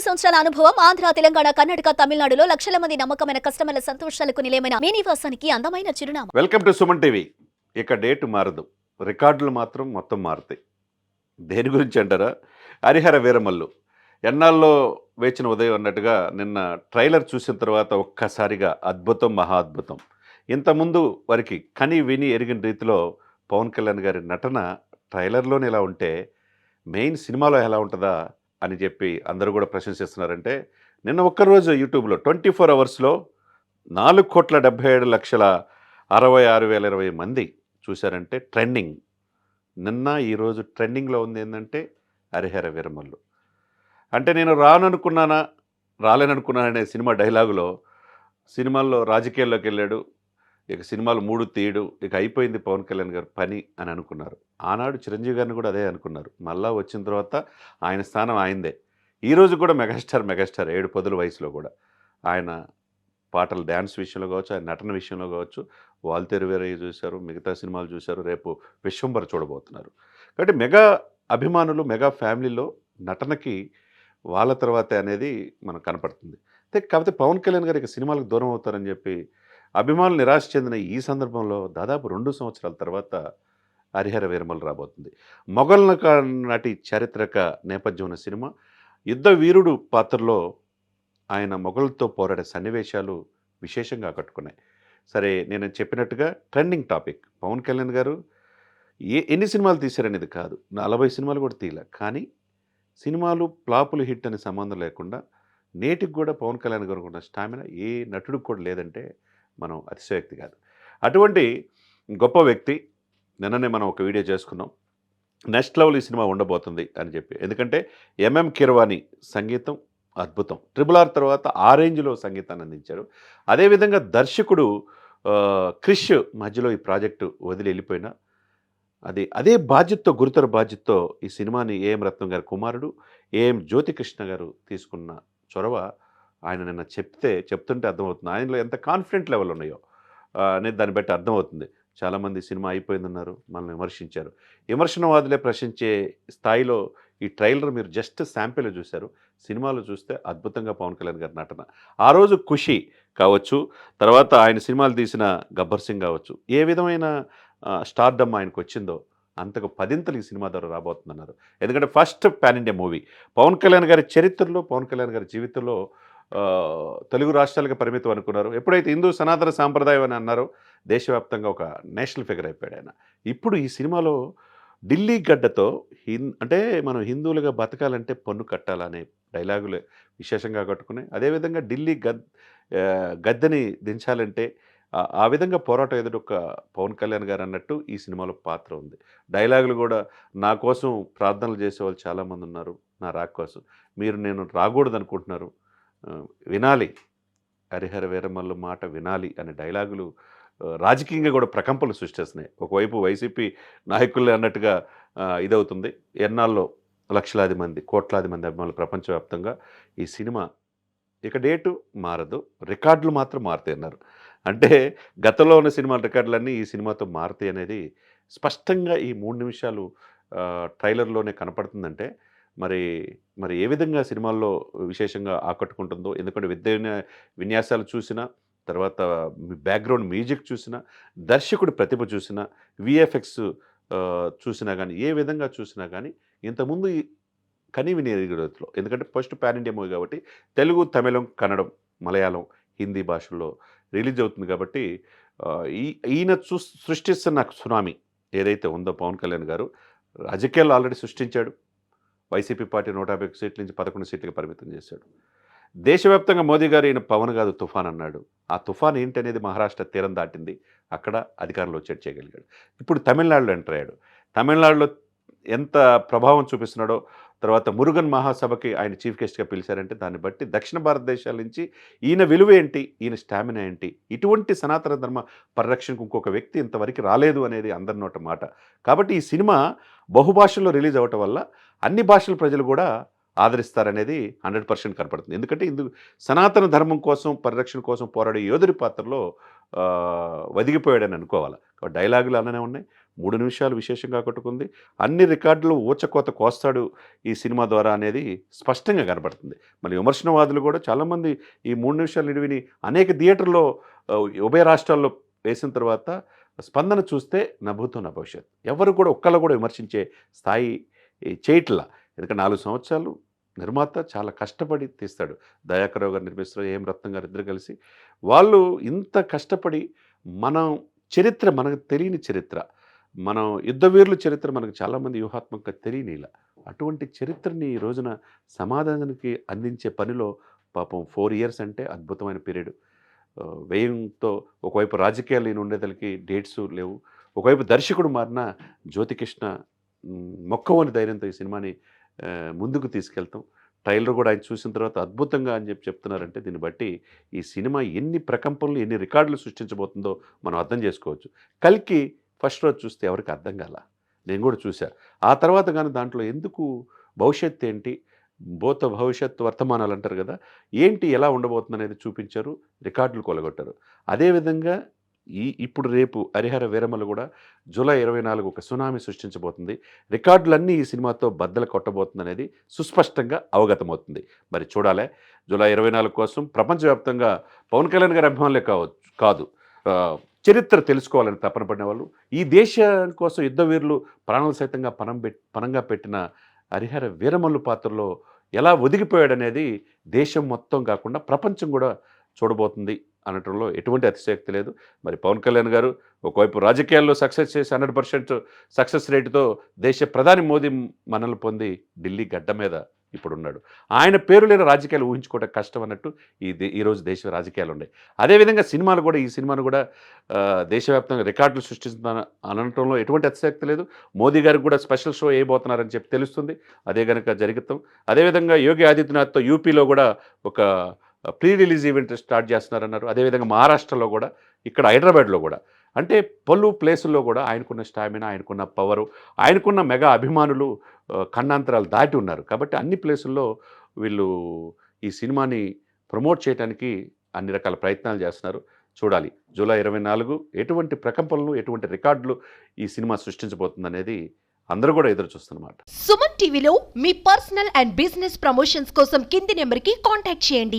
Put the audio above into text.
సంవత్సరాల అనుభవం ఆంధ్ర తెలంగాణ కర్ణాటక తమిళనాడులో లక్షల మంది నమ్మకమైన కస్టమర్ల సంతోషాలకు నిలయమైన మీ నివాసానికి అందమైన చిరునామా. Welcome to Suman TV. ఇక డేట్ మారదు. రికార్డులు మాత్రం మొత్తం మారుతాయి. దేని గురించి అంటారా? హరిహర వీరమల్లు. ఎన్నాళ్ళలో వేచిన ఉదయం అన్నట్టుగా నిన్న ట్రైలర్ చూసిన తర్వాత ఒక్కసారిగా అద్భుతం మహా అద్భుతం. ఇంతకుముందు వారికి కని విని ఎరిగిన రీతిలో పవన్ కళ్యాణ్ గారి నటన ట్రైలర్లోనే ఎలా ఉంటే మెయిన్ సినిమాలో ఎలా ఉంటుందా? అని చెప్పి అందరూ కూడా ప్రశంసిస్తున్నారంటే నిన్న ఒక్కరోజు యూట్యూబ్లో ట్వంటీ ఫోర్ అవర్స్లో నాలుగు కోట్ల డెబ్బై ఏడు లక్షల అరవై ఆరు వేల ఇరవై మంది చూశారంటే ట్రెండింగ్. నిన్న ఈరోజు ట్రెండింగ్లో ఉంది ఏంటంటే హరిహర విరమల్లు. అంటే నేను రాననుకున్నానా రాలేననుకున్నాననే సినిమా డైలాగులో సినిమాల్లో రాజకీయాల్లోకి వెళ్ళాడు ఇక సినిమాలు మూడు తీయడు ఇక అయిపోయింది పవన్ కళ్యాణ్ గారు పని అని అనుకున్నారు. ఆనాడు చిరంజీవి గారిని కూడా అదే అనుకున్నారు. మళ్ళా వచ్చిన తర్వాత ఆయన స్థానం ఆయనదే. ఈరోజు కూడా మెగాస్టార్ మెగాస్టార్ ఏడు పదుల వయసులో కూడా. ఆయన పాటలు డ్యాన్స్ విషయంలో కావచ్చు ఆయన నటన విషయంలో కావచ్చు వాల్తేరు వేరే చూశారు మిగతా సినిమాలు చూశారు రేపు విశ్వంబర చూడబోతున్నారు. కాబట్టి మెగా అభిమానులు మెగా ఫ్యామిలీలో నటనకి వాళ్ళ తర్వాతే అనేది మనకు కనపడుతుంది. అయితే కాకపోతే పవన్ కళ్యాణ్ గారు ఇక సినిమాలకు దూరం అవుతారని చెప్పి అభిమానులు నిరాశ చెందిన ఈ సందర్భంలో దాదాపు రెండు సంవత్సరాల తర్వాత హరిహర వీరమలు రాబోతుంది. మొఘల్ నాటి చారిత్రక నేపథ్యం ఉన్న సినిమా. యుద్ధ వీరుడు పాత్రలో ఆయన మొఘలతో పోరాడే సన్నివేశాలు విశేషంగా ఆకట్టుకున్నాయి. సరే నేను చెప్పినట్టుగా ట్రెండింగ్ టాపిక్. పవన్ కళ్యాణ్ గారు ఏ ఎన్ని సినిమాలు తీశారనేది కాదు. నలభై సినిమాలు కూడా తీయలే. కానీ సినిమాలు ప్లాపులు హిట్ అనే సంబంధం లేకుండా నేటికి కూడా పవన్ కళ్యాణ్ గారు ఉన్న స్టామినా ఏ నటుడికి కూడా లేదంటే మనం అతిశయోక్తి కాదు. అటువంటి గొప్ప వ్యక్తి నిన్ననే మనం ఒక వీడియో చేసుకున్నాం. నెక్స్ట్ లెవెల్ ఈ సినిమా ఉండబోతుంది అని చెప్పి. ఎందుకంటే ఎంఎం కిరవాణి సంగీతం అద్భుతం. ట్రిపుల్ ఆర్ తర్వాత ఆ రేంజ్లో సంగీతాన్ని అందించారు. అదేవిధంగా దర్శకుడు క్రిష్ మధ్యలో ఈ ప్రాజెక్టు వదిలి వెళ్ళిపోయినా అది అదే బాధ్యతతో గురుతర బాధ్యతతో ఈ సినిమాని ఏఎం రత్నం గారి కుమారుడు ఏఎం జ్యోతికృష్ణ గారు తీసుకున్న చొరవ ఆయన నిన్న చెప్తే చెప్తుంటే అర్థమవుతుంది. ఆయనలో ఎంత కాన్ఫిడెంట్ లెవెల్ ఉన్నాయో. అనేది దాన్ని బట్టి అర్థమవుతుంది. చాలామంది సినిమా అయిపోయిందన్నారు మనల్ని విమర్శించారు. విమర్శనవాదులే ప్రశ్నించే స్థాయిలో ఈ ట్రైలర్ మీరు జస్ట్ శాంపిల్ చూశారు. సినిమాలో చూస్తే అద్భుతంగా పవన్ కళ్యాణ్ గారి నటన. ఆ రోజు ఖుషి కావచ్చు తర్వాత ఆయన సినిమాలు తీసిన గబ్బర్ సింగ్ కావచ్చు ఏ విధమైన స్టార్డమ్ ఆయనకు వచ్చిందో అంతకు పదింతలు ఈ సినిమా ద్వారా రాబోతుందన్నారు. ఎందుకంటే first pan India movie. Pawan Kalyan గారి చరిత్రలో పవన్ కళ్యాణ్ గారి జీవితంలో తెలుగు రాష్ట్రాలకు పరిమితం అనుకున్నారు. ఎప్పుడైతే హిందూ సనాతన సాంప్రదాయం అని అన్నారో దేశవ్యాప్తంగా ఒక నేషనల్ ఫిగర్ అయిపోయాడు ఆయన. ఇప్పుడు ఈ సినిమాలో ఢిల్లీ గడ్డతో హిన్ అంటే మనం హిందువులుగా బతకాలంటే పన్ను కట్టాలనే డైలాగులు విశేషంగా కట్టుకున్నాయి. అదేవిధంగా ఢిల్లీ గద్ గద్దెని దించాలంటే ఆ- విధంగా పోరాటం ఎదురు ఒక పవన్ కళ్యాణ్ గారు అన్నట్టు ఈ సినిమాలో పాత్ర ఉంది. డైలాగులు కూడా నా కోసం ప్రార్థనలు చేసేవాళ్ళు చాలామంది ఉన్నారు నా రాక్ కోసం. మీరు నేను రాకూడదు అనుకుంటున్నారు వినాలి. హరిహర వీరమల్లు మాట వినాలి అనే డైలాగులు రాజకీయంగా కూడా ప్రకంపనలు సృష్టిస్తున్నాయి. ఒకవైపు వైసీపీ నాయకులు అన్నట్టుగా ఇదవుతుంది. ఎన్నాళ్ళలో లక్షలాది మంది కోట్లాది మంది అభిమానులు ప్రపంచవ్యాప్తంగా ఈ సినిమా ఇక డేటు మారదు. రికార్డులు మాత్రం మారుతాయి అన్నారు. అంటే గతంలో ఉన్న సినిమాల రికార్డులన్నీ ఈ సినిమాతో మారుతాయి అనేది స్పష్టంగా ఈ మూడు నిమిషాలు ట్రైలర్లోనే కనపడుతుందంటే మరి మరి ఏ విధంగా సినిమాల్లో విశేషంగా ఆకట్టుకుంటుందో ఎందుకంటే విద్య విన్యాసాలు చూసినా తర్వాత బ్యాక్గ్రౌండ్ మ్యూజిక్ చూసినా దర్శకుడి ప్రతిభ చూసినా విఎఫ్ఎక్స్ చూసినా కానీ ఏ విధంగా చూసినా కానీ ఇంతకుముందు ఈ కని ఎందుకంటే ఫస్ట్ పాన్ ఇండియా మూవీ కాబట్టి తెలుగు తమిళం కన్నడం మలయాళం హిందీ భాషల్లో రిలీజ్ అవుతుంది కాబట్టి ఈ ఈయన చూ సృష్టిస్తున్న సునామీ ఏదైతే ఉందో పవన్ కళ్యాణ్ గారు రాజకీయాల్లో ఆల్రెడీ సృష్టించాడు. వైసీపీ పార్టీ నూట యాభై సీట్ల నుంచి పదకొండు సీట్లకు పరిమితం చేశాడు. దేశవ్యాప్తంగా మోదీ గారు ఈయన పవన్ కాదు తుఫాన్ అన్నాడు. ఆ తుఫాన్ ఏంటి అనేది మహారాష్ట్ర తీరం దాటింది. అక్కడ అధికారంలో వచ్చేట్ చేయగలిగాడు. ఇప్పుడు తమిళనాడులో ఎంటర్ అయ్యాడు. తమిళనాడులో ఎంత ప్రభావం చూపిస్తున్నాడో తర్వాత మురుగన్ మహాసభకి ఆయన చీఫ్ గెస్ట్గా పిలిచారంటే దాన్ని బట్టి దక్షిణ భారతదేశాల నుంచి ఈయన విలువ ఏంటి? ఈయన స్టామినా ఏంటి? ఇటువంటి సనాతన ధర్మ పరిరక్షణకు ఇంకొక వ్యక్తి ఇంతవరకు రాలేదు అనేది అందరి నోట మాట. కాబట్టి ఈ సినిమా బహుభాషల్లో రిలీజ్ అవ్వటం వల్ల అన్ని భాషల ప్రజలు కూడా ఆదరిస్తారనేది హండ్రెడ్ పర్సెంట్ కనపడుతుంది. ఎందుకంటే ఇందు సనాతన ధర్మం కోసం పరిరక్షణ కోసం పోరాడే యోధుడి పాత్రలో వదిగిపోయాడని అనుకోవాలి. డైలాగులు అలానే ఉన్నాయి. మూడు నిమిషాలు విశేషంగా ఆకట్టుకుంది అన్ని రికార్డులు ఊచకోత కోస్తాడు ఈ సినిమా ద్వారా అనేది స్పష్టంగా కనబడుతుంది. మళ్ళీ విమర్శనవాదులు కూడా చాలామంది ఈ మూడు నిమిషాల నిడివిని అనేక థియేటర్లో ఉభయ రాష్ట్రాల్లో వేసిన తర్వాత స్పందన చూస్తే నవ్వుతున్న నా భవిష్యత్. ఎవరు కూడా ఒక్కళ్ళు కూడా విమర్శించే స్థాయి చేయట్ల చేయట్లా ఎందుకంటే నాలుగు సంవత్సరాలు నిర్మాత చాలా కష్టపడి తీస్తాడు. దయాకరావు గారు నిర్మిస్తారు ఏం రత్నం గారు ఇద్దరు కలిసి. వాళ్ళు ఇంత కష్టపడి మనం చరిత్ర మనకు తెలియని చరిత్ర మనం యుద్ధవీరుల చరిత్ర మనకు చాలామంది వ్యూహాత్మకంగా తెలియనిలా అటువంటి చరిత్రని ఈ రోజున సమాధానానికి అందించే పనిలో పాపం ఫోర్ ఇయర్స్ అంటే అద్భుతమైన పీరియడ్. వ్యయంతో ఒకవైపు రాజకీయాలు నేను ఉండేదలకి డేట్స్ లేవు. ఒకవైపు దర్శకుడు మారిన జ్యోతికృష్ణ మొక్కవని ధైర్యంతో ఈ సినిమాని ముందుకు తీసుకెళ్తాం. ట్రైలర్ కూడా ఆయన చూసిన తర్వాత అద్భుతంగా అని చెప్పి చెప్తున్నారంటే దీన్ని బట్టి ఈ సినిమా ఎన్ని ప్రకంపనలు ఎన్ని రికార్డులు సృష్టించబోతుందో మనం అర్థం చేసుకోవచ్చు. కల్కి ఫస్ట్ రోజు చూస్తే ఎవరికి అర్థం కాల. నేను కూడా చూశాను ఆ తర్వాత కానీ దాంట్లో ఎందుకు భవిష్యత్తు ఏంటి? భూత భవిష్యత్ వర్తమానాలు అంటారు కదా ఏంటి ఎలా ఉండబోతుంది అనేది చూపించారు రికార్డులు కొలగొట్టారు. అదేవిధంగా ఈ ఇప్పుడు రేపు హరిహర వీరమలు కూడా జూలై ఇరవై నాలుగు ఒక సునామీ సృష్టించబోతుంది. రికార్డులన్నీ ఈ సినిమాతో బద్దలు కొట్టబోతుంది అనేది సుస్పష్టంగా అవగతమవుతుంది. మరి చూడాలి. జూలై ఇరవై నాలుగు కోసం ప్రపంచవ్యాప్తంగా పవన్ కళ్యాణ్ గారి అభిమానులే కావచ్చు కాదు. చరిత్ర తెలుసుకోవాలని తపన పడిన వాళ్ళు ఈ దేశం కోసం యుద్ధ వీరులు ప్రాణాలు సైతంగా పనం పెట్ పనంగా పెట్టిన హరిహర వీరమల్లు పాత్రలో ఎలా ఒదిగిపోయాడనేది దేశం మొత్తం కాకుండా ప్రపంచం కూడా చూడబోతుంది అనటంలో ఎటువంటి అతిశయక్తి లేదు. మరి పవన్ కళ్యాణ్ గారు ఒకవైపు రాజకీయాల్లో సక్సెస్ చేసి హండ్రెడ్ పర్సెంట్ సక్సెస్ రేటుతో దేశ ప్రధాని మోదీ మనల్ని పొంది ఢిల్లీ గడ్డ మీద ఇప్పుడు ఉన్నాడు ఆయన పేరు లేని రాజకీయాలు ఊహించుకోవడం కష్టం అన్నట్టు ఈ ఈరోజు దేశ రాజకీయాలు ఉన్నాయి. అదేవిధంగా సినిమాలు కూడా ఈ సినిమాను కూడా దేశవ్యాప్తంగా రికార్డులు సృష్టిస్తున్న అనటంలో ఎటువంటి అతిశక్తి లేదు. మోదీ గారికి కూడా స్పెషల్ షో వేయబోతున్నారని చెప్పి తెలుస్తుంది. అదే కనుక జరుగుతాం. అదేవిధంగా యోగి ఆదిత్యనాథ్తో యూపీలో కూడా ఒక ప్రీ రిలీజ్ ఈవెంట్ స్టార్ట్ చేస్తున్నారన్నారు. అదేవిధంగా మహారాష్ట్రలో కూడా ఇక్కడ హైదరాబాద్లో కూడా. అంటే పలు ప్లేసుల్లో కూడా ఆయనకున్న స్టామినా ఆయనకున్న పవరు ఆయనకున్న మెగా అభిమానులు ఖండాంతరాలు దాటి ఉన్నారు. కాబట్టి అన్ని ప్లేసుల్లో వీళ్ళు ఈ సినిమాని ప్రమోట్ చేయడానికి అన్ని రకాల ప్రయత్నాలు చేస్తున్నారు. చూడాలి. జూలై ఇరవై నాలుగు ఎటువంటి ప్రకంపనలు ఎటువంటి రికార్డులు ఈ సినిమా సృష్టించబోతుందనేది అందరూ కూడా ఎదురు చూస్తున్నమాట. సుమన్ టీవీలో మీ పర్సనల్ అండ్ బిజినెస్ ప్రమోషన్స్ కోసం కింది నెంబర్కి కాంటాక్ట్ చేయండి.